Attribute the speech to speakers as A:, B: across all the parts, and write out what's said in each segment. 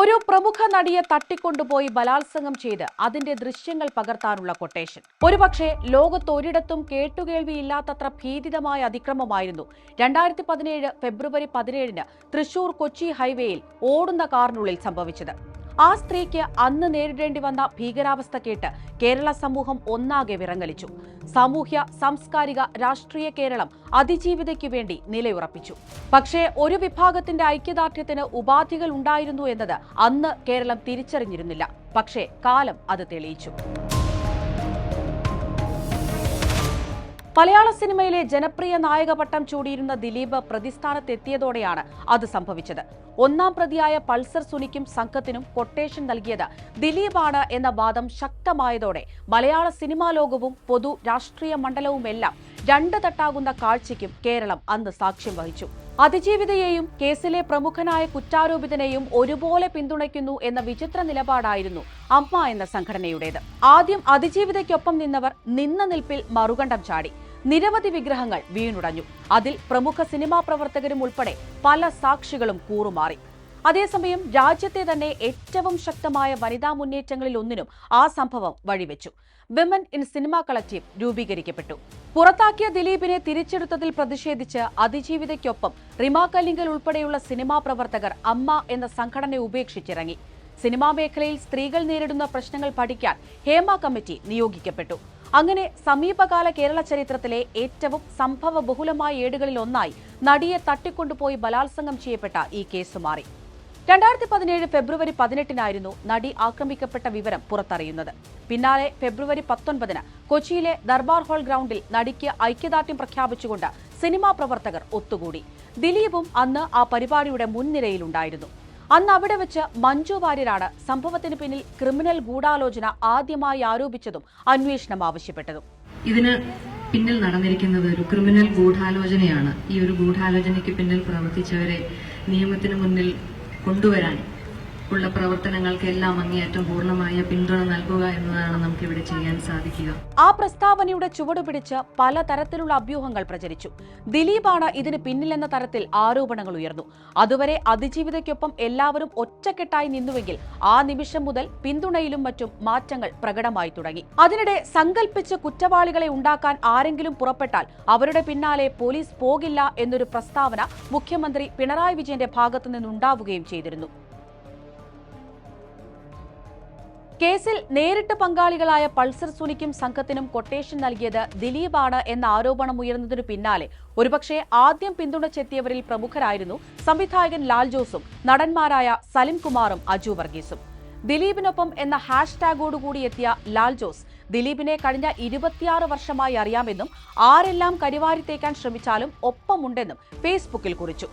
A: ഒരു പ്രമുഖ നടിയെ തട്ടിക്കൊണ്ടുപോയി ബലാത്സംഗം ചെയ്ത് അതിന്റെ ദൃശ്യങ്ങൾ പകർത്താനുള്ള കൊട്ടേഷൻ ഒരുപക്ഷെ ലോകത്തൊരിടത്തും കേട്ടുകേൾവിയില്ലാത്തത്ര ഭീതിതമായ അതിക്രമമായിരുന്നു. രണ്ടായിരത്തി പതിനേഴ് ഫെബ്രുവരി പതിനേഴിന് തൃശൂർ കൊച്ചി ഹൈവേയിൽ ഓടുന്ന കാറിനുള്ളിൽ സംഭവിച്ചത്. ആ സ്ത്രീക്ക് അന്ന് നേരിടേണ്ടി വന്ന ഭീകരാവസ്ഥ കേട്ട് കേരള സമൂഹം ഒന്നാകെ വിറങ്ങലിച്ചു. സാമൂഹ്യ സാംസ്കാരിക രാഷ്ട്രീയ കേരളം അതിജീവിതയ്ക്കു വേണ്ടി നിലയുറപ്പിച്ചു. പക്ഷേ ഒരു വിഭാഗത്തിന്റെ ഐക്യദാർഢ്യത്തിന് ഉപാധികൾ ഉണ്ടായിരുന്നു എന്നത് അന്ന് കേരളം തിരിച്ചറിഞ്ഞിരുന്നില്ല. പക്ഷേ കാലം അത് തെളിയിച്ചു. മലയാള സിനിമയിലെ ജനപ്രിയ നായക പട്ടം ചൂടിയിരുന്ന ദിലീപ് പ്രതിസ്ഥാനത്തെത്തിയതോടെയാണ് അത് സംഭവിച്ചത്. ഒന്നാം പ്രതിയായ പൾസർ സുനിക്കും സംഘത്തിനും കൊട്ടേഷൻ നൽകിയത് ദിലീപാണ് എന്ന വാദം ശക്തമായതോടെ മലയാള സിനിമാ ലോകവും പൊതു രാഷ്ട്രീയ മണ്ഡലവുമെല്ലാം രണ്ട് തട്ടാകുന്ന കാഴ്ചയ്ക്കും കേരളം അന്ന് സാക്ഷ്യം വഹിച്ചു. അതിജീവിതയെയും കേസിലെ പ്രമുഖനായ കുറ്റാരോപിതനെയും ഒരുപോലെ പിന്തുണയ്ക്കുന്നു എന്ന വിചിത്ര നിലപാടായിരുന്നു അമ്മ എന്ന സംഘടനയുടേത്. ആദ്യം അതിജീവിതയ്ക്കൊപ്പം നിന്നവർ നിന്ന നിൽപ്പിൽ മറുകണ്ഠം ചാടി. നിരവധി വിഗ്രഹങ്ങൾ വീണുടഞ്ഞു. അതിൽ പ്രമുഖ സിനിമാ പ്രവർത്തകരും ഉൾപ്പെടെ പല സാക്ഷികളും കൂറുമാറി. അതേസമയം രാജ്യത്തെ തന്നെ ഏറ്റവും ശക്തമായ വനിതാ മുന്നേറ്റങ്ങളിൽ ഒന്നിനും ആ സംഭവം വഴിവെച്ചു. വിമൻ ഇൻ സിനിമ കളക്റ്റീവ് രൂപീകരിക്കപ്പെട്ടു. പുറത്താക്കിയ ദിലീപിനെ തിരിച്ചെടുത്തതിൽ പ്രതിഷേധിച്ച് അതിജീവിതയ്ക്കൊപ്പം റിമാ കല്ലിങ്കൽ ഉൾപ്പെടെയുള്ള സിനിമാ പ്രവർത്തകർ അമ്മ എന്ന സംഘടന ഉപേക്ഷിച്ചിറങ്ങി. സിനിമാ മേഖലയിൽ സ്ത്രീകൾ നേരിടുന്ന പ്രശ്നങ്ങൾ പഠിക്കാൻ ഹേമ കമ്മിറ്റി നിയോഗിക്കപ്പെട്ടു. അങ്ങനെ സമീപകാല കേരള ചരിത്രത്തിലെ ഏറ്റവും സംഭവ ബഹുലമായ ഏടുകളിൽ ഒന്നായി നടിയെ തട്ടിക്കൊണ്ടുപോയി ബലാത്സംഗം ചെയ്യപ്പെട്ട ഈ കേസ് മാറി. രണ്ടായിരത്തി പതിനേഴ് ഫെബ്രുവരി പതിനെട്ടിനായിരുന്നു നടി ആക്രമിക്കപ്പെട്ട വിവരം പുറത്തറിയുന്നത്. പിന്നാലെ ഫെബ്രുവരി പത്തൊൻപതിന് കൊച്ചിയിലെ ദർബാർ ഹാൾ ഗ്രൗണ്ടിൽ നടിക്ക് ഐക്യദാർഢ്യം പ്രഖ്യാപിച്ചുകൊണ്ട് സിനിമാ പ്രവർത്തകർ ഒത്തുകൂടി. ദിലീപും അന്ന് ആ പരിപാടിയുടെ മുൻനിരയിലുണ്ടായിരുന്നു. അന്ന് അവിടെ വെച്ച് മഞ്ജു വാര്യരാണ് സംഭവത്തിന് പിന്നിൽ ക്രിമിനൽ ഗൂഢാലോചന ആദ്യമായി ആരോപിച്ചതും അന്വേഷണം ആവശ്യപ്പെട്ടതും.
B: ഇതിന് പിന്നിൽ നടന്നിരിക്കുന്നത് ഒരു ക്രിമിനൽ ഗൂഢാലോചനയാണ്. ഈ ഒരു ഗൂഢാലോചനയ്ക്ക് പിന്നിൽ പ്രവർത്തിച്ചവരെ നിയമത്തിന് മുന്നിൽ കൊണ്ടുവരാൻ ഉള്ള പ്രവർത്തനങ്ങൾക്കെല്ലാം അങ്ങേയറ്റം പൂർണമായ പിന്തുണ നൽകുക എന്നതാണ് നമുക്ക് ഇവിടെ ചെയ്യാൻ സാധിക്കുക.
A: ആ പ്രസ്താവനയുടെ ചുവടുപിടിച്ച് പലതരത്തിലുള്ള അഭ്യൂഹങ്ങൾ പ്രചരിച്ചു. ദിലീപാണ് ഇതിന് പിന്നിലെന്ന തരത്തിൽ ആരോപണങ്ങൾ ഉയർന്നു. അതുവരെ അതിജീവിതയ്ക്കൊപ്പം എല്ലാവരും ഒറ്റക്കെട്ടായി നിന്നുവെങ്കിൽ ആ നിമിഷം മുതൽ പിന്തുണയിലും മറ്റും മാറ്റങ്ങൾ പ്രകടമായി തുടങ്ങി. അതിനിടെ സങ്കല്പിച്ച് കുറ്റവാളികളെ ഉണ്ടാക്കാൻ ആരെങ്കിലും പുറപ്പെട്ടാൽ അവരുടെ പിന്നാലെ പോലീസ് പോകില്ല എന്നൊരു പ്രസ്താവന മുഖ്യമന്ത്രി പിണറായി വിജയന്റെ ഭാഗത്തു നിന്നുണ്ടാവുകയും ചെയ്തിരുന്നു. കേസിൽ നേരിട്ട് പങ്കാളികളായ പൾസർ സുനിക്കും സംഘത്തിനും കൊട്ടേഷൻ നൽകിയത് ദിലീപാണ് എന്ന ആരോപണം ഉയർന്നതിനു പിന്നാലെ ഒരുപക്ഷെ ആദ്യം പിന്തുണച്ചെത്തിയവരിൽ പ്രമുഖരായിരുന്നു സംവിധായകൻ ലാൽ ജോസും നടന്മാരായ സലിം കുമാറും അജു വർഗീസും. ദിലീപിനൊപ്പം എന്ന ഹാഷ്ടാഗോടുകൂടി എത്തിയ ലാൽ ജോസ് ദിലീപിനെ കഴിഞ്ഞ ഇരുപത്തിയാറ് വർഷമായി അറിയാമെന്നും ആരെല്ലാം കരിവാരിത്തേക്കാൻ ശ്രമിച്ചാലും ഒപ്പമുണ്ടെന്നും ഫേസ്ബുക്കിൽ കുറിച്ചു.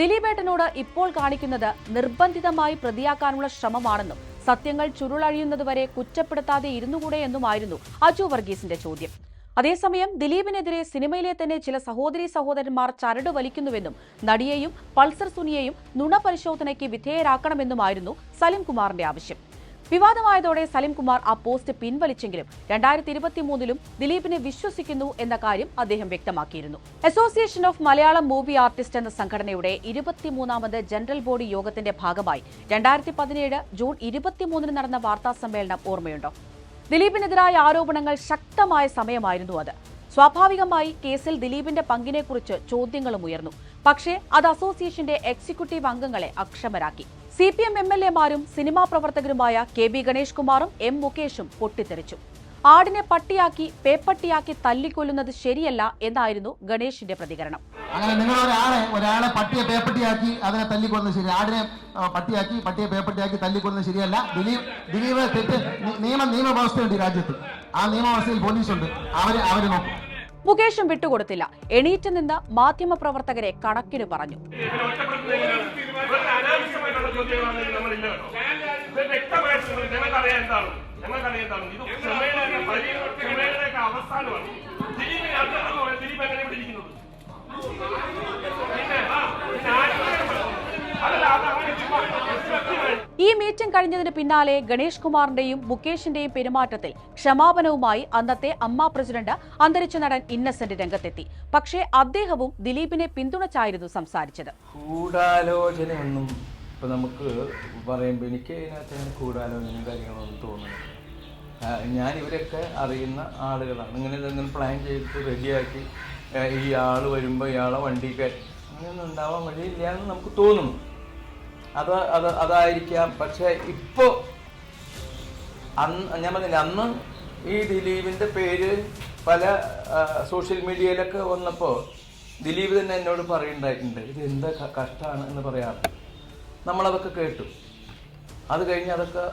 A: ദിലീപേട്ടനോട് ഇപ്പോൾ കാണിക്കുന്നത് നിർബന്ധിതമായി പ്രതിയാക്കാനുള്ള ശ്രമമാണെന്നും സത്യങ്ങൾ ചുരുളഴിയുന്നതുവരെ കുറ്റപ്പെടുത്താതെ ഇരുന്നുകൂടെ എന്നുമായിരുന്നു അജു വർഗീസിന്റെ ചോദ്യം. അതേസമയം ദിലീപിനെതിരെ സിനിമയിലെ തന്നെ ചില സഹോദരി സഹോദരന്മാർ ചരട് വലിക്കുന്നുവെന്നും നടിയെയും പൾസർ സുനിയെയും നുണ പരിശോധനയ്ക്ക് വിധേയരാക്കണമെന്നുമായിരുന്നു സലിംകുമാറിന്റെ ആവശ്യം. വിവാദമായതോടെ സലിം കുമാർ ആ പോസ്റ്റ് പിൻവലിച്ചെങ്കിലും രണ്ടായിരത്തി ഇരുപത്തി മൂന്നിലും ദിലീപിനെ വിശ്വസിക്കുന്നു എന്ന കാര്യം അദ്ദേഹം വ്യക്തമാക്കിയിരുന്നു. Association of Malayalam movie artist എന്ന സംഘടനയുടെ ഇരുപത്തിമൂന്നാമത് ജനറൽ ബോഡി യോഗത്തിന്റെ ഭാഗമായി രണ്ടായിരത്തി പതിനേഴ് ജൂൺ ഇരുപത്തിമൂന്നിന് നടന്ന വാർത്താ സമ്മേളനം ഓർമ്മയുണ്ടോ? ദിലീപിനെതിരായ ആരോപണങ്ങൾ ശക്തമായ സമയമായിരുന്നു അത്. സ്വാഭാവികമായി കേസിൽ ദിലീപിന്റെ പങ്കിനെക്കുറിച്ച് ചോദ്യങ്ങളും ഉയർന്നു. പക്ഷേ അത് അസോസിയേഷന്റെ എക്സിക്യൂട്ടീവ് അംഗങ്ങളെ അക്ഷമരാക്കി. C P M M L എമാരും സിനിമാ പ്രവർത്തകരുമായ കെ ബി ഗണേഷ് കുമാറും എം മുകേഷും പൊട്ടിത്തെറിച്ചു. ആടിനെ പട്ടിയാക്കി പേപ്പട്ടിയാക്കി തല്ലിക്കൊല്ലുന്നത് ശരിയല്ല എന്നായിരുന്നു ഗണേഷിന്റെ പ്രതികരണം.
C: അങ്ങനെ നിങ്ങൾ ഒരാളെ ഒരാളെ പട്ടിയെ പേപ്പട്ടിയാക്കി അതിനെ തല്ലിക്കൊല്ലുന്നത് ശരി ആടിനെ പട്ടിയാക്കി പട്ടിയെ പേപ്പട്ടിയാക്കി തല്ലിക്കൊല്ലുന്നത് ശരിയല്ല. ദിലീപ് ദിലീപ് തെറ്റ് നിയമ നിയമവ്യവസ്ഥയുണ്ട് രാജ്യത്ത്. ആ നിയമവ്യവസ്ഥയിൽ പോലീസുണ്ട്. അവർ അവർ നോക്കും.
A: മുകേഷും വിട്ടുകൊടുത്തില്ല. എണീറ്റ് നിന്ന് മാധ്യമപ്രവർത്തകരെ കണക്കിന് പറഞ്ഞു.
D: അവസാനമാണ്
A: ഈ മീറ്റിംഗ് കഴിഞ്ഞതിന് പിന്നാലെ ഗണേഷ് കുമാറിന്റെയും മുകേഷിന്റെയും പെരുമാറ്റത്തിൽ ക്ഷമാപനവുമായി അന്നത്തെ അമ്മ പ്രസിഡന്റ് അന്തരിച്ച നടൻ ഇന്നസെന്റ് രംഗത്തെത്തി. പക്ഷേ അദ്ദേഹവും ദിലീപിനെ പിന്തുണച്ചായിരുന്നു സംസാരിച്ചത്.
E: ഗൂഢാലോചനയൊന്നും ഇപ്പം നമുക്ക് പറയുമ്പോൾ എനിക്ക് അതിനകത്ത് കൂടാലോചനയും കാര്യങ്ങളൊന്നും തോന്നുന്നില്ല. ഞാൻ ഇവരൊക്കെ അറിയുന്ന ആളുകളാണ്. ഇങ്ങനെ ഇതെങ്ങനെ പ്ലാൻ ചെയ്തിട്ട് റെഡിയാക്കി ഈ ആൾ വരുമ്പോൾ ഇയാളെ വണ്ടി കയറ്റി അങ്ങനെയൊന്നും ഉണ്ടാവാൻ വഴിയില്ല എന്ന് നമുക്ക് തോന്നുന്നു. അത് അത് അതായിരിക്കാം. പക്ഷേ ഇപ്പോൾ അന്ന് ഞാൻ പറഞ്ഞില്ല അന്ന് ഈ ദിലീപിന്റെ പേര് പല സോഷ്യൽ മീഡിയയിലൊക്കെ വന്നപ്പോൾ ദിലീപ് തന്നെ എന്നോട് പറയുണ്ടായിട്ടുണ്ട് ഇത് എന്താ കഷ്ടമാണ് എന്ന് പറയാറ് നമ്മളതൊക്കെ കേട്ടു. അത് കഴിഞ്ഞ് അതൊക്കെ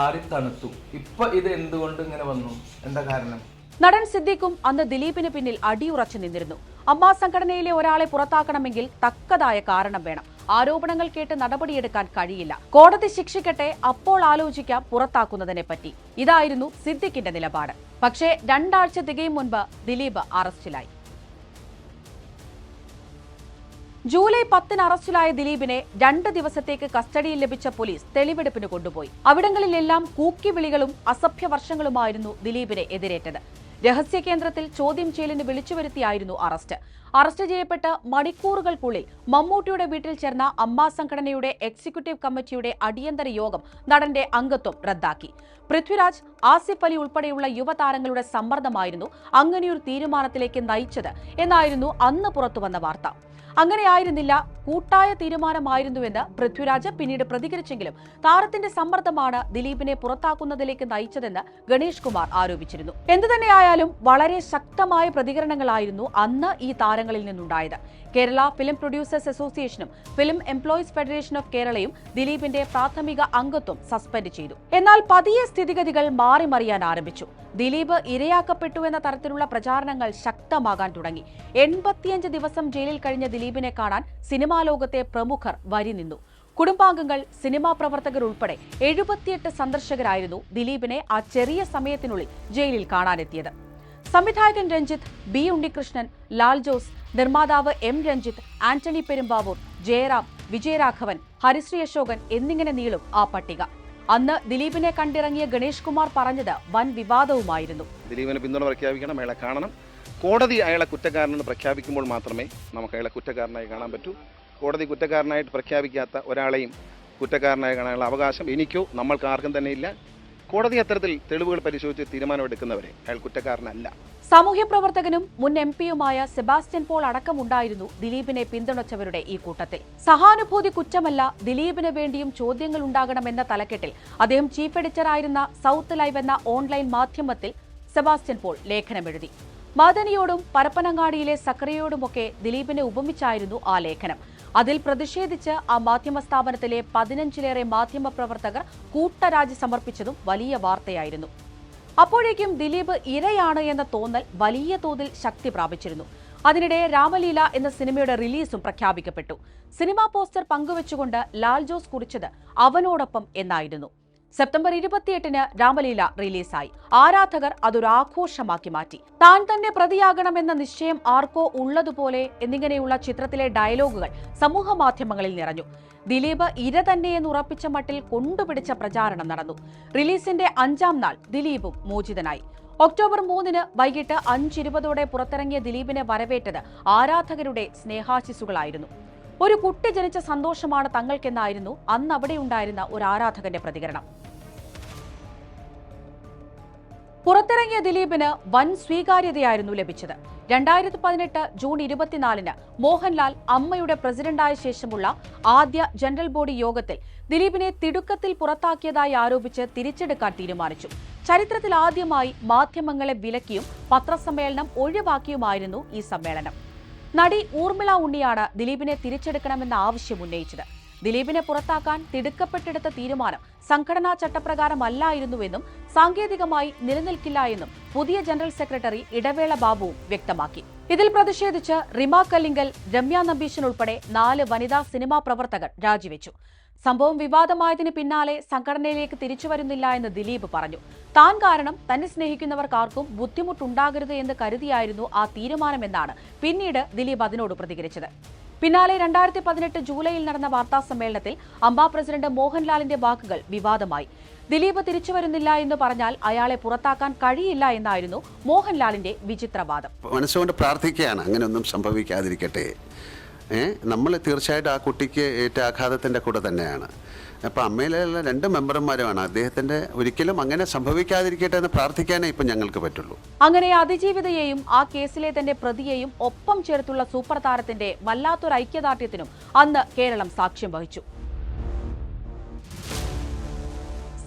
E: ആരി തണുത്തു. ഇപ്പൊ ഇത് എന്തുകൊണ്ട് ഇങ്ങനെ വന്നു? എന്താ കാരണം?
A: നടൻ സിദ്ദീഖും അന്ന് ദിലീപിന് പിന്നിൽ അടിയുറച്ചു നിന്നിരുന്നു. അമ്മാ സംഘടനയിലെ ഒരാളെ പുറത്താക്കണമെങ്കിൽ തക്കതായ കാരണം വേണം. ആരോപണങ്ങൾ കേട്ട് നടപടിയെടുക്കാൻ കഴിയില്ല. കോടതി ശിക്ഷിക്കട്ടെ അപ്പോൾ ആലോചിക്കാം പുറത്താക്കുന്നതിനെ പറ്റി. ഇതായിരുന്നു സിദ്ദിഖിന്റെ നിലപാട്. പക്ഷേ രണ്ടാഴ്ച തികയും മുൻപ് ദിലീപ് അറസ്റ്റിലായി. ജൂലൈ പത്തിന് അറസ്റ്റിലായ ദിലീപിനെ രണ്ട് ദിവസത്തേക്ക് കസ്റ്റഡിയിൽ ലഭിച്ച പോലീസ് തെളിവെടുപ്പിന് കൊണ്ടുപോയി. അവിടങ്ങളിലെല്ലാം കൂക്കിവിളികളും അസഭ്യവർഷങ്ങളുമായിരുന്നു ദിലീപിനെ എതിരേറ്റത്. രഹസ്യ കേന്ദ്രത്തിൽ ചോദ്യം ചെയ്യലിന് വിളിച്ചു വരുത്തിയായിരുന്നു അറസ്റ്റ്. അറസ്റ്റ് ചെയ്യപ്പെട്ട മണിക്കൂറുകൾക്കുള്ളിൽ മമ്മൂട്ടിയുടെ വീട്ടിൽ ചേർന്ന അമ്മാ സംഘടനയുടെ എക്സിക്യൂട്ടീവ് കമ്മിറ്റിയുടെ അടിയന്തര യോഗം നടന്റെ അംഗത്വം റദ്ദാക്കി. പൃഥ്വിരാജ് ആസിഫ് അലി ഉൾപ്പെടെയുള്ള യുവതാരങ്ങളുടെ സമ്മർദ്ദമായിരുന്നു അങ്ങനെയൊരു തീരുമാനത്തിലേക്ക് നയിച്ചത് എന്നായിരുന്നു അന്ന് പുറത്തുവന്ന വാർത്ത. അങ്ങനെയായിരുന്നില്ല. കൂട്ടായ തീരുമാനമായിരുന്നുവെന്ന് പൃഥ്വിരാജ് പിന്നീട് പ്രതികരിച്ചെങ്കിലും താരത്തിന്റെ സമ്മർദ്ദമാണ് ദിലീപിനെ പുറത്താക്കുന്നതിലേക്ക് നയിച്ചതെന്ന് ഗണേഷ് കുമാർ ആരോപിച്ചിരുന്നു. എന്തുതന്നെയായാലും വളരെ ശക്തമായ പ്രതികരണങ്ങളായിരുന്നു അന്ന് ഈ താരങ്ങളിൽ നിന്നുണ്ടായത്. കേരള ഫിലിം പ്രൊഡ്യൂസേഴ്സ് അസോസിയേഷനും ഫിലിം എംപ്ലോയീസ് ഫെഡറേഷൻ ഓഫ് കേരളയും ദിലീപിന്റെ പ്രാഥമിക അംഗത്വം സസ്പെൻഡ് ചെയ്തു. എന്നാൽ പതിയെ സ്ഥിതിഗതികൾ മാറിമറിയാൻ ആരംഭിച്ചു. ദിലീപ് ഇരയാക്കപ്പെട്ടു എന്ന തരത്തിലുള്ള പ്രചാരണങ്ങൾ ശക്തമാകാൻ തുടങ്ങി. എൺപത്തിയഞ്ച് ദിവസം ജയിലിൽ കഴിഞ്ഞ ദിലീപിനെ കാണാൻ സിനിമാ ലോകത്തെ പ്രമുഖർ വരി നിന്നു. കുടുംബാംഗങ്ങൾ സിനിമാ പ്രവർത്തകർ ഉൾപ്പെടെ എഴുപത്തിയെട്ട് സന്ദർശകരായിരുന്നു ദിലീപിനെ ആ ചെറിയ സമയത്തിനുള്ളിൽ ജയിലിൽ കാണാനെത്തിയത്. സംവിധായകൻ രഞ്ജിത്ത് ബി ഉണ്ണികൃഷ്ണൻ ലാൽ ജോസ് നിർമ്മാതാവ് എം രഞ്ജിത്ത് ആന്റണി പെരുമ്പാവൂർ ജയറാം വിജയരാഘവൻ ഹരിശ്രീ അശോകൻ എന്നിങ്ങനെ നീളും ആ പട്ടിക. അന്ന് ദിലീപിനെ കണ്ടിറങ്ങിയ ഗണേഷ് കുമാർ പറഞ്ഞത് വൻ വിവാദവുമായിരുന്നു.
F: ദിലീപിനെ പിന്തുണ പ്രഖ്യാപിക്കണം അയാളെ കാണണം. കോടതി അയാളെ കുറ്റക്കാരനെന്ന് പ്രഖ്യാപിക്കുമ്പോൾ മാത്രമേ നമുക്ക് അയാളെ കുറ്റക്കാരനായി കാണാൻ പറ്റൂ. കോടതി കുറ്റക്കാരനായിട്ട് പ്രഖ്യാപിക്കാത്ത ഒരാളെയും കുറ്റക്കാരനായി കാണാനുള്ള അവകാശം എനിക്കോ നമ്മൾക്ക് ആർക്കും തന്നെ ഇല്ല. കോടതി അത്തരത്തിൽ തെളിവുകൾ പരിശോധിച്ച് തീരുമാനമെടുക്കുന്നവരെ അയാൾ കുറ്റക്കാരനല്ല.
A: സാമൂഹ്യ പ്രവർത്തകനും മുൻ എം പിയുമായ സെബാസ്റ്റ്യൻ പോൾ അടക്കമുണ്ടായിരുന്നു ദിലീപിനെ പിന്തുണച്ചവരുടെ ഈ കൂട്ടത്തിൽ. സഹാനുഭൂതി കുറ്റമല്ല ദിലീപിന് വേണ്ടിയും ചോദ്യങ്ങൾ ഉണ്ടാകണമെന്ന തലക്കെട്ടിൽ അദ്ദേഹം ചീഫ് എഡിറ്ററായിരുന്ന സൗത്ത് ലൈവ് എന്ന ഓൺലൈൻ മാധ്യമത്തിൽ സെബാസ്റ്റ്യൻ പോൾ ലേഖനമെഴുതി. മദനിയോടും പരപ്പനങ്ങാടിയിലെ സക്രിയയോടുമൊക്കെ ദിലീപിനെ ഉപമിച്ചായിരുന്നു ആ ലേഖനം. അതിൽ പ്രതിഷേധിച്ച് ആ മാധ്യമ സ്ഥാപനത്തിലെ പതിനഞ്ചിലേറെ മാധ്യമ പ്രവർത്തകർ കൂട്ടരാജി സമർപ്പിച്ചതും വലിയ വാർത്തയായിരുന്നു. അപ്പോഴേക്കും ദിലീപ് ഇരയാണ് എന്ന തോന്നൽ വലിയ തോതിൽ ശക്തി പ്രാപിച്ചിരുന്നു. അതിനിടെ രാമലീല എന്ന സിനിമയുടെ റിലീസും പ്രഖ്യാപിക്കപ്പെട്ടു. സിനിമാ പോസ്റ്റർ പങ്കുവച്ചുകൊണ്ട് ലാൽ ജോസ് കുറിച്ചത് അവനോടൊപ്പം എന്നായിരുന്നു. സെപ്റ്റംബർ ഇരുപത്തിയെട്ടിന് രാമലീല റിലീസായി. ആരാധകർ അതൊരു ആഘോഷമാക്കി മാറ്റി. താൻ തന്നെ പ്രതിയാകണമെന്ന നിശ്ചയം ആർക്കോ ഉള്ളതുപോലെ എന്നിങ്ങനെയുള്ള ചിത്രത്തിലെ ഡയലോഗുകൾ സമൂഹ മാധ്യമങ്ങളിൽ നിറഞ്ഞു. ദിലീപ് ഇര തന്നെയെന്ന് ഉറപ്പിച്ച മട്ടിൽ കൊണ്ടുപിടിച്ച പ്രചാരണം നടന്നു. റിലീസിന്റെ അഞ്ചാം നാൾ ദിലീപും മോചിതനായി. ഒക്ടോബർ മൂന്നിന് വൈകിട്ട് അഞ്ചിരുപതോടെ പുറത്തിറങ്ങിയ ദിലീപിനെ വരവേറ്റത് ആരാധകരുടെ സ്നേഹാശിസുകളായിരുന്നു. ഒരു കുട്ടി ജനിച്ച സന്തോഷമാണ് തങ്ങൾക്കെന്നായിരുന്നു അന്ന് അവിടെ ഉണ്ടായിരുന്ന ഒരു ആരാധകന്റെ പ്രതികരണം. പുറത്തിറങ്ങിയ ദിലീപിന് വൻ സ്വീകാര്യതയായിരുന്നു ലഭിച്ചത്. രണ്ടായിരത്തി പതിനെട്ട് ജൂൺ ഇരുപത്തിനാലിന് മോഹൻലാൽ അമ്മയുടെ പ്രസിഡന്റായ ശേഷമുള്ള ആദ്യ ജനറൽ ബോഡി യോഗത്തിൽ ദിലീപിനെ തിടുക്കത്തിൽ പുറത്താക്കിയതായി ആരോപിച്ച് തിരിച്ചെടുക്കാൻ തീരുമാനിച്ചു. ചരിത്രത്തിൽ ആദ്യമായി മാധ്യമങ്ങളെ വിലക്കിയും പത്രസമ്മേളനം ഒഴിവാക്കിയുമായിരുന്നു ഈ സമ്മേളനം. നടി ഊർമിള ഉണ്ണിയാണ് ദിലീപിനെ തിരിച്ചെടുക്കണമെന്ന ആവശ്യം ഉന്നയിച്ചത്. ദിലീപിനെ പുറത്താക്കാൻ തിടുക്കപ്പെട്ടെടുത്ത തീരുമാനം സംഘടനാ ചട്ടപ്രകാരമല്ലായിരുന്നുവെന്നും സാങ്കേതികമായി നിലനിൽക്കില്ല എന്നും പുതിയ ജനറൽ സെക്രട്ടറി ഇടവേള ബാബുവും വ്യക്തമാക്കി. ഇതിൽ പ്രതിഷേധിച്ച് റിമ കല്ലിങ്കൽ രമ്യ നമ്പീശൻ ഉൾപ്പെടെ നാല് വനിതാ സിനിമാ പ്രവർത്തകർ രാജിവെച്ചു. സംഭവം വിവാദമായതിന് പിന്നാലെ സംഘടനയിലേക്ക് തിരിച്ചു വരുന്നില്ല എന്ന് ദിലീപ് പറഞ്ഞു. താൻ കാരണം തന്നെ സ്നേഹിക്കുന്നവർക്കാർക്കും ബുദ്ധിമുട്ടുണ്ടാകരുത് എന്ന് കരുതിയായിരുന്നു ആ തീരുമാനമെന്നാണ് പിന്നീട് ദിലീപ് അതിനോട് പ്രതികരിച്ചത്. പിന്നാലെ രണ്ടായിരത്തി പതിനെട്ട് ജൂലൈയിൽ നടന്ന വാർത്താ സമ്മേളനത്തിൽ അംബാ പ്രസിഡന്റ് മോഹൻലാലിന്റെ വാക്കുകൾ വിവാദമായി. ദിലീപ് തിരിച്ചു വരുന്നില്ല എന്ന് പറഞ്ഞാൽ അയാളെ പുറത്താക്കാൻ കഴിയില്ല എന്നായിരുന്നു മോഹൻലാലിന്റെ വിചിത്രവാദം.
G: മനസ്സുകൊണ്ട് പ്രാർത്ഥിക്കുകയാണ്. അങ്ങനെയൊന്നും സംഭവിക്കാതിരിക്കട്ടെ. നമ്മൾ തീർച്ചയായിട്ടും ആ കുട്ടിക്ക് ഏറ്റ ആഘാതത്തിന്റെ കൂടെ തന്നെയാണ്. അപ്പോൾ അമ്മയിലുള്ള രണ്ട് മെമ്പർമാരുമാണ്. അദ്ദേഹത്തിന്റെ ഒരിക്കലും അങ്ങനെ സംഭവിക്കാതിരിക്കട്ടെ എന്ന് പ്രാർത്ഥിക്കാനേ ഇപ്പം ഞങ്ങൾക്ക് പറ്റുള്ളൂ.
A: അങ്ങനെ അതിജീവിതയെയും ആ കേസിലെ തന്റെ പ്രതിയെയും ഒപ്പം ചേർത്തുള്ള സൂപ്പർ താരത്തിന്റെ വല്ലാത്തൊരു ഐക്യദാർഢ്യത്തിനും അന്ന് കേരളം സാക്ഷ്യം വഹിച്ചു.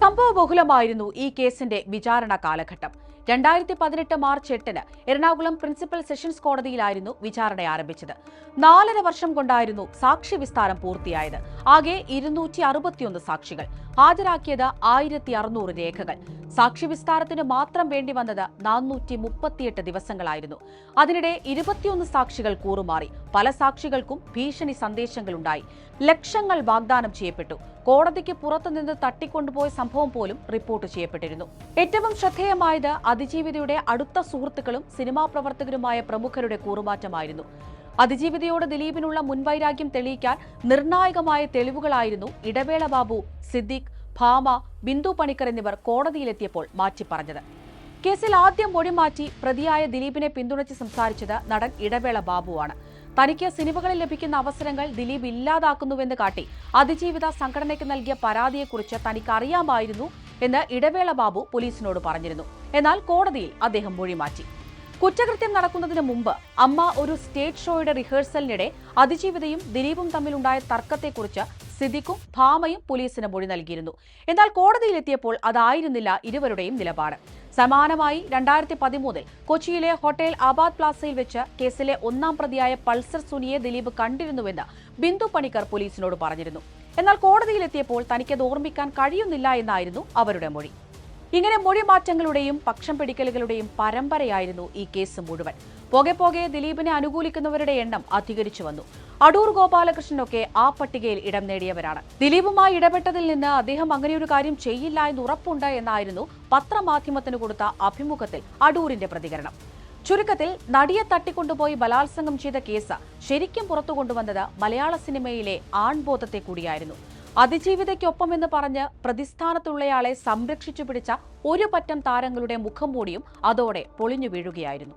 A: സംഭവ ബഹുലമായിരുന്നു ഈ കേസിന്റെ വിചാരണ കാലഘട്ടം. രണ്ടായിരത്തി പതിനെട്ട് മാർച്ച് എട്ടിന് എറണാകുളം പ്രിൻസിപ്പൽ സെഷൻസ് കോടതിയിലായിരുന്നു വിചാരണ ആരംഭിച്ചത്. നാലര വർഷം കൊണ്ടായിരുന്നു സാക്ഷി വിസ്താരം പൂർത്തിയായത്. ആകെ ഇരുന്നൂറ്റി അറുപത്തിയൊന്ന് സാക്ഷികൾ. ഹാജരാക്കിയത് ആയിരത്തി അറുന്നൂറ് രേഖകൾ. സാക്ഷി വിസ്താരത്തിന് മാത്രം വേണ്ടി വന്നത് നാനൂറ്റി മുപ്പത്തിയെട്ട് ദിവസങ്ങളായിരുന്നു. അതിനിടെ ഇരുപത്തിയൊന്ന് സാക്ഷികൾ കൂറുമാറി. പല സാക്ഷികൾക്കും ഭീഷണി സന്ദേശങ്ങളുണ്ടായി. ലക്ഷങ്ങൾ വാഗ്ദാനം ചെയ്യപ്പെട്ടു. കോടതിക്ക് പുറത്തുനിന്ന് തട്ടിക്കൊണ്ടുപോയ സംഭവം പോലും റിപ്പോർട്ട് ചെയ്യപ്പെട്ടിരുന്നു. ഏറ്റവും ശ്രദ്ധേയമായത് അതിജീവിതയുടെ അടുത്ത സുഹൃത്തുക്കളും സിനിമാ പ്രവർത്തകരുമായ പ്രമുഖരുടെ കൂറുമാറ്റമായിരുന്നു. അതിജീവിതയോട് ദിലീപിനുള്ള മുൻവൈരാഗ്യം തെളിയിക്കാൻ നിർണായകമായ തെളിവുകളായിരുന്നു ഇടവേള ബാബു സിദ്ദിഖ് ഭാമ ബിന്ദു പണിക്കർ എന്നിവർ കോടതിയിലെത്തിയപ്പോൾ മാറ്റിപ്പറഞ്ഞത്. കേസിൽ ആദ്യം മൊഴിമാറ്റി പ്രതിയായ ദിലീപിനെ പിന്തുണച്ച് സംസാരിച്ചത് നടൻ ഇടവേള ബാബുവാണ്. തനിക്ക് സിനിമകളിൽ ലഭിക്കുന്ന അവസരങ്ങൾ ദിലീപ് ഇല്ലാതാക്കുന്നുവെന്ന് കാട്ടി അതിജീവിത സംഘടനയ്ക്ക് നൽകിയ പരാതിയെക്കുറിച്ച് തനിക്ക് അറിയാമായിരുന്നു എന്ന് ഇടവേള ബാബു പോലീസിനോട് പറഞ്ഞിരുന്നു. എന്നാൽ കോടതിയിൽ അദ്ദേഹം മൊഴിമാറ്റി. കുറ്റകൃത്യം നടക്കുന്നതിന് മുമ്പ് അമ്മ ഒരു സ്റ്റേജ് ഷോയുടെ റിഹേഴ്സലിനിടെ അതിജീവിതയും ദിലീപും തമ്മിലുണ്ടായ തർക്കത്തെക്കുറിച്ച് സിദ്ദിഖും ഭാമയും പോലീസിന് മൊഴി നൽകിയിരുന്നു. എന്നാൽ കോടതിയിലെത്തിയപ്പോൾ അതായിരുന്നില്ല ഇരുവരുടെയും നിലപാട്. സമാനമായി രണ്ടായിരത്തി പതിമൂന്നിൽ കൊച്ചിയിലെ ഹോട്ടൽ ആബാദ് പ്ലാസയിൽ വെച്ച് കേസിലെ ഒന്നാം പ്രതിയായ പൾസർ സുനിയെ ദിലീപ് കണ്ടിരുന്നുവെന്ന് ബിന്ദു പണിക്കർ പോലീസിനോട് പറഞ്ഞിരുന്നു. എന്നാൽ കോടതിയിലെത്തിയപ്പോൾ തനിക്കത് ഓർമ്മിക്കാൻ കഴിയുന്നില്ല എന്നായിരുന്നു അവരുടെ മൊഴി. ഇങ്ങനെ മൊഴിമാറ്റങ്ങളുടെയും പക്ഷം പിടിക്കലുകളുടെയും പരമ്പരയായിരുന്നു ഈ കേസ് മുഴുവൻ. പോകെ പോകെ ദിലീപിനെ അനുകൂലിക്കുന്നവരുടെ എണ്ണം അധികരിച്ചു വന്നു. അടൂർ ഗോപാലകൃഷ്ണനൊക്കെ ആ പട്ടികയിൽ ഇടം നേടിയവരാണ്. ദിലീപുമായി ഇടപെട്ടതിൽ നിന്ന് അദ്ദേഹം അങ്ങനെയൊരു കാര്യം ചെയ്യില്ല എന്ന് ഉറപ്പുണ്ട് എന്നായിരുന്നു പത്രമാധ്യമത്തിന് കൊടുത്ത അഭിമുഖത്തിൽ അടൂരിന്റെ പ്രതികരണം. ചുരുക്കത്തിൽ നടിയെ തട്ടിക്കൊണ്ടുപോയി ബലാത്സംഗം ചെയ്ത കേസ് ശരിക്കും പുറത്തു കൊണ്ടുവന്നത് മലയാള സിനിമയിലെ ആൺബോധത്തെ കൂടിയായിരുന്നു. അതിജീവിതയ്ക്കൊപ്പമെന്ന് പറഞ്ഞ് പ്രതിസ്ഥാനത്തുള്ളയാളെ സംരക്ഷിച്ചു പിടിച്ച ഒരു പറ്റം താരങ്ങളുടെ മുഖം മൂടിയും അതോടെ പൊളിഞ്ഞു വീഴുകയായിരുന്നു.